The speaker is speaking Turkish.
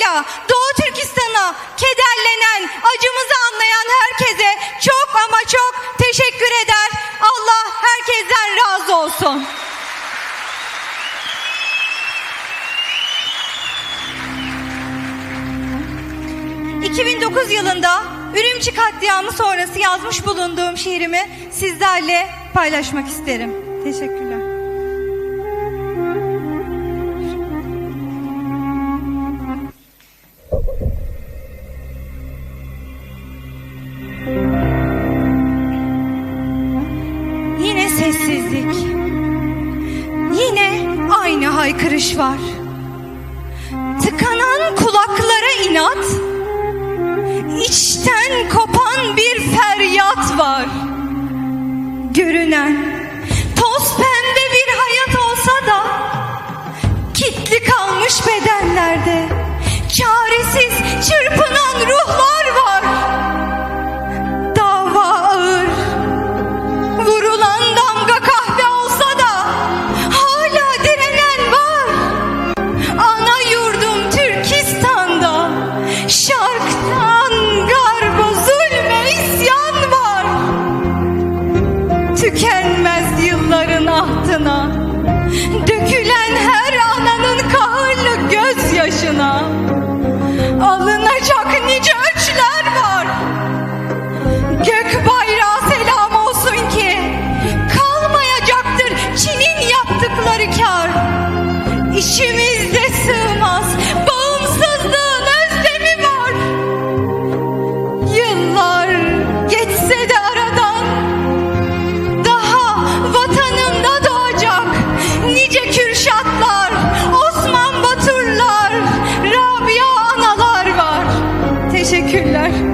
Anadolu'ya, Doğu Türkistan'a, kederlenen, acımızı anlayan herkese çok ama çok teşekkür eder. Allah herkesten razı olsun. ...2009 yılında Ürümçi katliamı sonrası yazmış bulunduğum şiirimi sizlerle paylaşmak isterim. Teşekkürler. Sessizlik. Yine aynı haykırış var. Tıkanan kulaklara inat. İçten kopan bir feryat var. Görünen toz pembe вона. Teşekkürler.